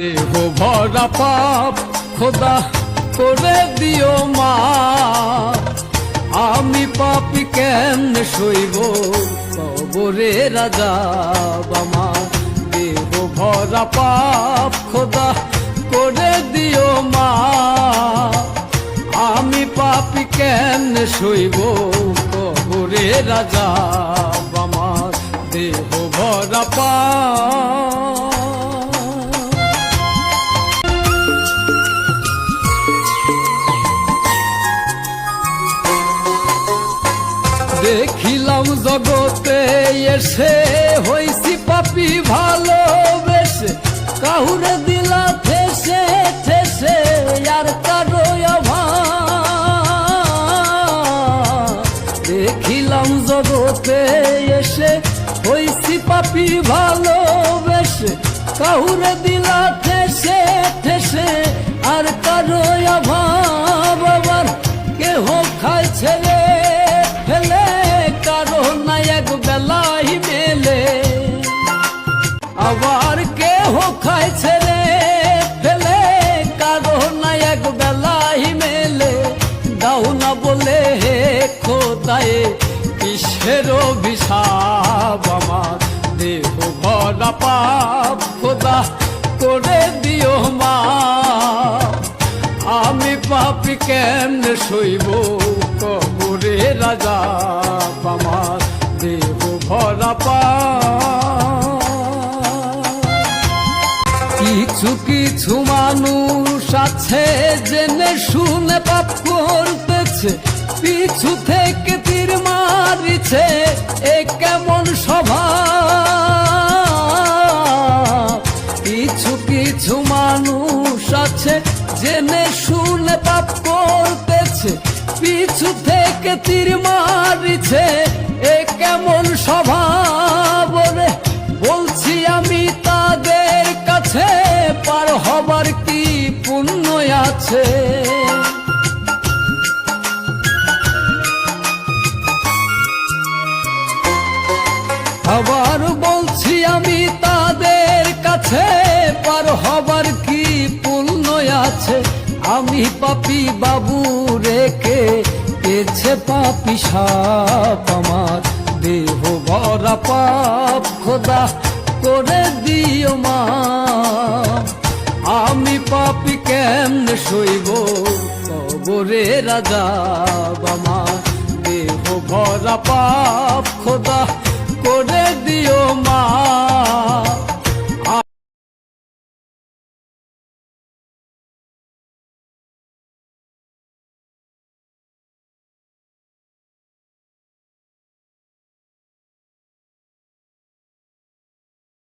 দেহ ভরা পাপ খোদা করে দিও মা। আমি পাপি কেন সইব? কবরে রাজা বামা। দেহ ভরা পাপ খোদা করে দিও মা। আমি পাপি কেন সইব? কবরে রাজা বামা। দেহ ভরা পাপ দেখিলাম জগতে এসে হইছি পাপি ভালোবেসে কাহুরে দিলা ঠেসে ঠেসে, আর কারও। দেখিলাম জগতে এসে হইছি পাপি ভালোবেসে কাহুরে দিলা ঠেসে আবার কেহ খায় ছেলে ফেলে, কারও না এক বেলাই মেলে। দাও না বলে হে খোদায়ে, কিসের অভিশাপ? আমার দেহ ভরা পাপ খোদা করে দিও মা। আমি পাপি কেন সইব? কিছু কিছু মানুষ আছে জেনে শুনে পাপ করতেছে, পিছু থেকে তীর মারিছে, এ কেমন স্বভাব কিছু কিছু মানুষ আছে জেনে শুনে পাপ করতেছে, পিছু থেকে তীর মারিছে আছে আবার বলছি আমি তাদের কাছে, পার হবার কি পুণ্য আছে? আমি পাপি বাবু রেখে পেছে পাপি সাপ আমার। দেহ ভরা পাপ খোদা করে দিও মা। সইব কবরে রাজা বামা। দেহ ভরা পাপ খোদা